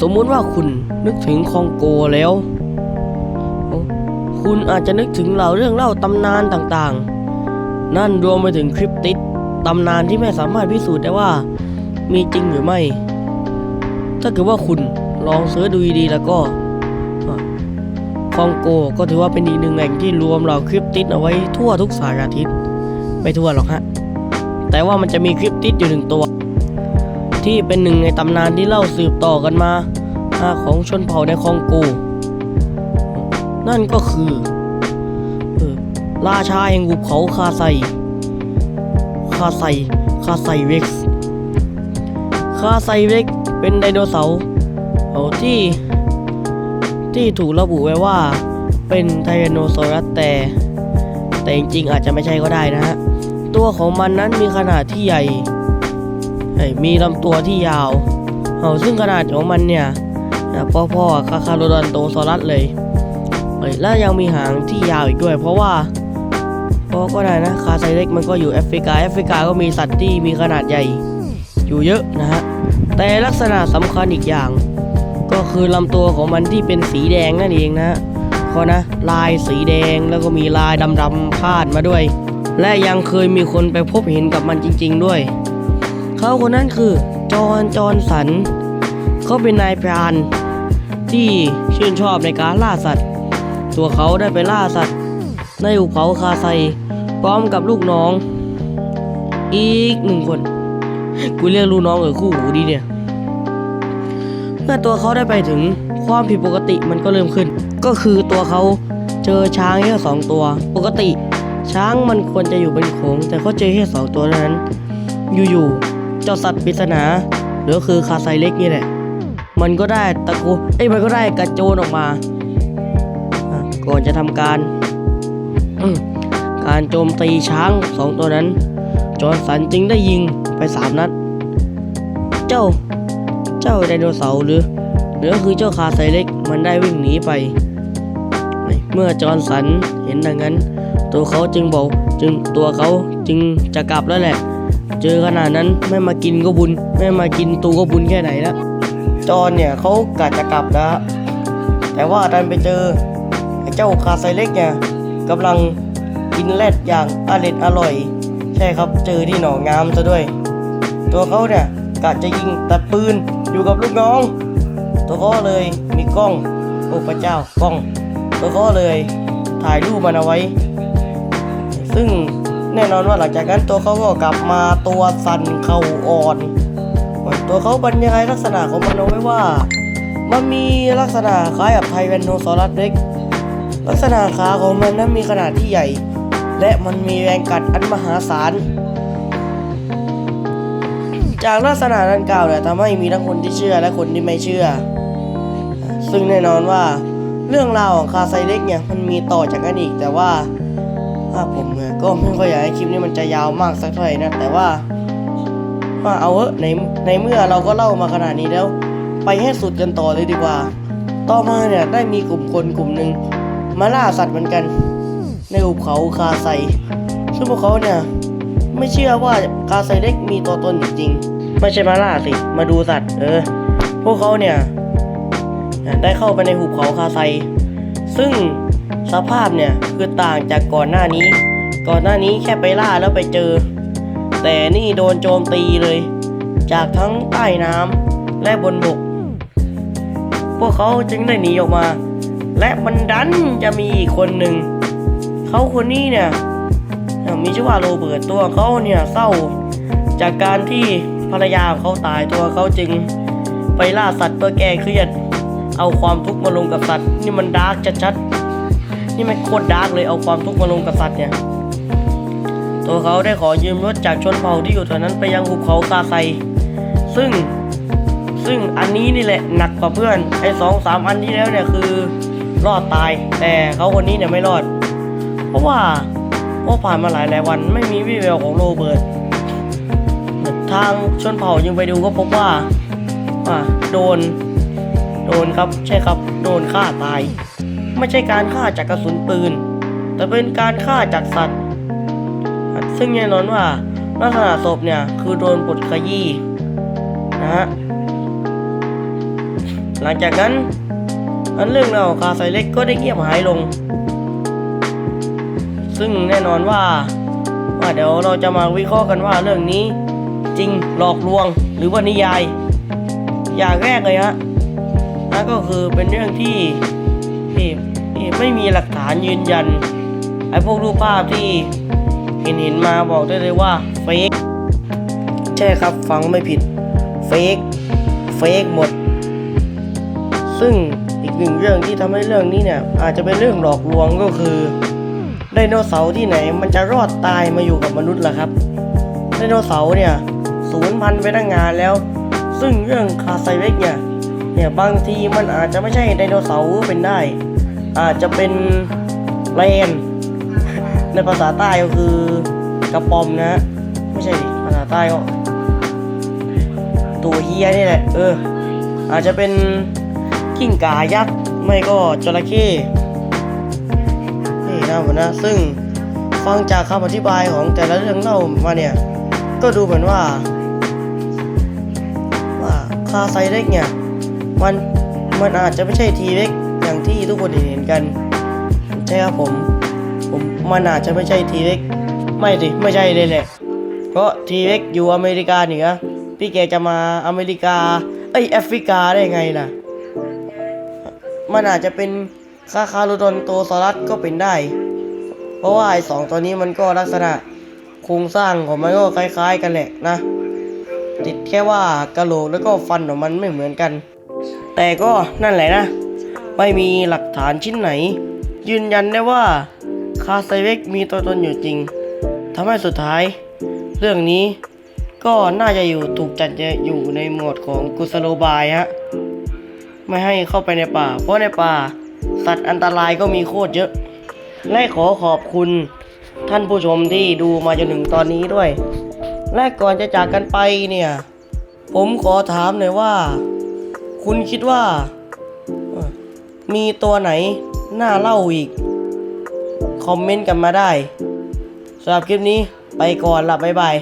สมมุติว่าคุณนึกถึงคองโกแล้ว คุณอาจจะนึกถึงเหล่าเรื่องเล่าตำนานต่างๆ นั่นรวมไปถึงคริปติดตำนานที่ไม่สามารถพิสูจน์ได้ว่า มีจริงหรือไม่ ถ้าเกิดว่าคุณลองเสิร์ชดูดีๆแล้วก็คองโกก็ถือว่าเป็นอีกหนึ่งแหล่งที่รวมเหล่าคริปติดเอาไว้ทั่วทุกสารทิศไม่ทั่วหรอกฮะแต่ว่ามันจะมีคริปติดอยู่หนึ่งตัว ที่เป็นหนึ่งในตำนานที่เล่าสืบต่อกันมาของชนเผ่าในคองโก นั่นก็คือราชาแห่งหุบเขาคาไซ คาไซ คาไซเร็กซ์ คาไซเร็กซ์เป็นไดโนเสาร์ที่ ที่ถูกระบุไว้ว่าเป็นไทแรนโนซอรัสแต่ แต่จริงๆอาจจะไม่ใช่ก็ได้นะฮะ ตัวของมันนั้นมีขนาดที่ใหญ่ เอ้ยมีลำตัวที่ยาวเอาซึ่งขนาดของมันเนี่ยพอๆคาคาโรดอนโตซอรัสเลยเอ้ยและยังมีหางที่ยาวอีกด้วย เพราะว่าเพราะก็ได้นะคาไซเล็กมันก็อยู่แอฟริกาแอฟริกาก็มีสัตว์ที่มีขนาดใหญ่อยู่เยอะนะฮะแต่ลักษณะสำคัญอีกอย่าง ก็คือลำตัวของมันที่เป็นสีแดงนั่นเองนะฮะเขานะลายสีแดงแล้วก็มีลายดำๆพาดมาด้วย และยังเคยมีคนไปพบเห็นกับมันจริง ๆ ด้วย เขาคนนั้นคือจอห์นจอห์นสัน เขาเป็นนายพรานที่ชื่นชอบในการล่าสัตว์ ตัวเขาได้ไปล่าสัตว์ ในหุบเขาคาไซ พร้อมกับลูกน้อง อีกหนึ่งคน กูเรียกลูกน้องเออคู่หูดีเนี่ย เมื่อตัวเขาได้ไปถึงความผิดปกติมันก็เริ่มขึ้น ก็คือตัวเขาเจอช้างแค่สองตัว ปกติช้างมันควรจะอยู่เป็นโขงแต่เขาเจอแค่สองตัวเท่านั้น อยู่ๆ เจ้าสัตว์ปริศนาหรือคือคาไซเล็กนี่แหละมันก็ได้ตะกนเอ้ยมันก็ได้กระโจนออกมา ก่อนจะทำการ การโจมตีช้างสองตัวนั้น จอร์สันจึงได้ยิงไปสามนัด เจ้า เจ้าไดโนเสาร์หรือหรือคือเจ้าคาไซเล็กมันได้วิ่งหนีไป เมื่อจอร์สันเห็นดังนั้น ตัวเขาจึงบอกจึงตัวเขาจึงจะกลับแล้วแหละ เจอขนาดนั้นไม่มากินก็บุญ ไม่มากินตูก็บุญแค่ไหนแล้วจอนเนี่ยเขากะจะกลับแล้วแต่ว่าดันไปเจอไอ้เจ้าคาไซเล็กเนี่ยกำลังกินแรดอย่างอร่อยอร่อย ใช่ครับเจอที่หนองงามซะด้วย ตัวเขาเนี่ยกะจะยิงแต่ปืนอยู่กับลูกน้อง ตัวเขาเลยมีกล้องโอ้พระเจ้ากล้อง ตัวเขาเลยถ่ายรูปมันเอาไว้ ซึ่ง แน่นอนว่าหลังจากนั้นตัวเขาก็กลับมาตัวสั่นเข่าอ่อน ตัวเขาบรรยายลักษณะของมันเอาไว้ว่า มันมีลักษณะคล้ายกับไทแรนโนซอรัสเล็ก ลักษณะขาของมันนั้นมีขนาดที่ใหญ่ และมันมีแรงกัดอันมหาศาล จากลักษณะดังกล่าวเนี่ยทำให้มีทั้งคนที่เชื่อและคนที่ไม่เชื่อ ซึ่งแน่นอนว่าเรื่องราวของคาไซเล็กเนี่ยมันมีต่อจากกันอีกแต่ว่า้าผมเนี่ยก็ไม่ค่อยอยากให้คลิปนี้มันจะยาวมากสักเท่าไหร่นะ แต่ว่าว่าเอาเถอะในในเมื่อเราก็เล่ามาขนาดนี้แล้ว ไปให้สุดกันต่อเลยดีกว่า ต่อมาเนี่ยได้มีกลุ่มคนกลุ่มหนึ่งมาล่าสัตว์เหมือนกัน ในหุบเขาคาไซซึ่งพวกเขาเนี่ยไม่เชื่อว่าคาไซเล็กมีตัวตนจริงๆไม่ใช่มาล่าสิมาดูสัตว์ เออ พวกเขาเนี่ยได้เข้าไปในหุบเขาคาไซ ซึ่ง สภาพเนี่ยคือต่างจากก่อนหน้านี้ ก่อนหน้านี้แค่ไปล่าแล้วไปเจอ แต่นี่โดนโจมตีเลย จากทั้งใต้น้ำและบนบก พวกเขาจึงได้หนีออกมา และมันดันจะมีอีกคนหนึ่ง เขาคนนี้เนี่ยมีชื่อว่าโรเบิร์ตตัวเขาเนี่ยเศร้า จากการที่ภรรยาของเขาตายตัวเขาจึงไปล่าสัตว์เพื่อแก้เครียด เอาความทุกข์มาลงกับสัตว์ นี่มันดาร์กชัดๆ นี่มันโคตรดาร์กเลยเอาความทุกข์มาลงกับสัตว์เนี่ย ตัวเขาได้ขอยืมรถจากชนเผ่าที่อยู่แถวนั้นไปยังหุบเขาคาไซ ซึ่งซึ่งอันนี้นี่แหละหนักกว่าเพื่อนไอ้สองสามอันที่แล้วเนี่ยคือรอดตาย แต่เขาคนนี้เนี่ยไม่รอด เพราะว่าเพราะผ่านมาหลายหลายวันไม่มีวี่แววของโรเบิร์ตทางชนเผ่ายังไปดูก็พบว่าว่าโดน โดนครับใช่ครับ โดนฆ่าตาย ไม่ใช่การฆ่าจากกระสุนปืน แต่เป็นการฆ่าจากสัตว์ ซึ่งแน่นอนว่าลักษณะศพเนี่ยคือโดนบดขยี้นะฮะหลังจากนั้นอันเรื่องราวของคาไซเล็กก็ได้เงียบหายลง ซึ่งแน่นอนว่าว่าเดี๋ยวเราจะมาวิเคราะห์กันว่าเรื่องนี้จริงหลอกลวงหรือว่านิยาย อย่างแรกเลยฮะนั่นก็คือเป็นเรื่องที่ที่ที่ ไม่มีหลักฐานยืนยันไอ้พวกรูปภาพที่เห็นเห็นมาบอกได้เลยว่าเฟกใช่ครับฟังไม่ผิดเฟกเฟกหมด ซึ่งอีกหนึ่งเรื่องที่ทำให้เรื่องนี้เนี่ยอาจจะเป็นเรื่องหลอกลวงก็คือไดโนเสาร์ที่ไหนมันจะรอดตายมาอยู่กับมนุษย์ล่ะครับไดโนเสาร์เนี่ยสูญพันธุ์ไปตั้งงานแล้ว ซึ่งเรื่องคาไซเวกเนี่ยเนี่ยบางทีมันอาจจะไม่ใช่ไดโนเสาร์เป็นได้ อาจจะเป็นแรนในภาษาใต้ก็คือกระปอมนะไม่ใช่ดิภาษาใต้ก็ตัวเฮียนี่แหละเออ อาจจะเป็นกิ้งก่ายักษ์ไม่ก็จระเข้นี่นะผมนะซึ่งฟังจากคำอธิบายของแต่ละเรื่องเล่ามาเนี่ย ก็ดูเหมือนว่า ว่าคาไซเล็กเนี่ย มันมันอาจจะไม่ใช่ทีเล็ก อย่างที่ทุกคนเห็นกันใช่ครับผม ผมมันอาจจะไม่ใช่ทีเล็กไม่สิไม่ใช่เลยแหละ เพราะทีเล็กอยู่อเมริกาเหนือพี่แกจะมาอเมริกาเอ้ยแอฟริกาได้ไงล่ะ มันอาจจะเป็นคาคาโรดอนโตซอรัสก็เป็นได้ เพราะว่าไอสองตัวนี้มันก็ลักษณะโครงสร้างของมันก็คล้าย ๆ กันแหละนะ ติดแค่ว่ากระโหลกแล้วก็ฟันของมันไม่เหมือนกัน แต่ก็นั่นแหละนะ ไม่มีหลักฐานชิ้นไหน ยืนยันได้ว่าคาไซเวกมีตัวตนอยู่จริงทำให้สุดท้าย เรื่องนี้ก็น่าจะอยู่ถูกจัดอยู่ในหมวดของกุสโลบายฮะไม่ให้เข้าไปในป่า เพราะในป่า สัตว์อันตรายก็มีโคตรเยอะ และขอขอบคุณท่านผู้ชมที่ดูมาจนถึงตอนนี้ด้วย และก่อนจะจากกันไปเนี่ย ผมขอถามหน่อยว่า คุณคิดว่า มีตัวไหนน่าเล่าอีก คอมเมนต์กันมาได้สำหรับคลิปนี้ไปก่อนละบ๊ายบาย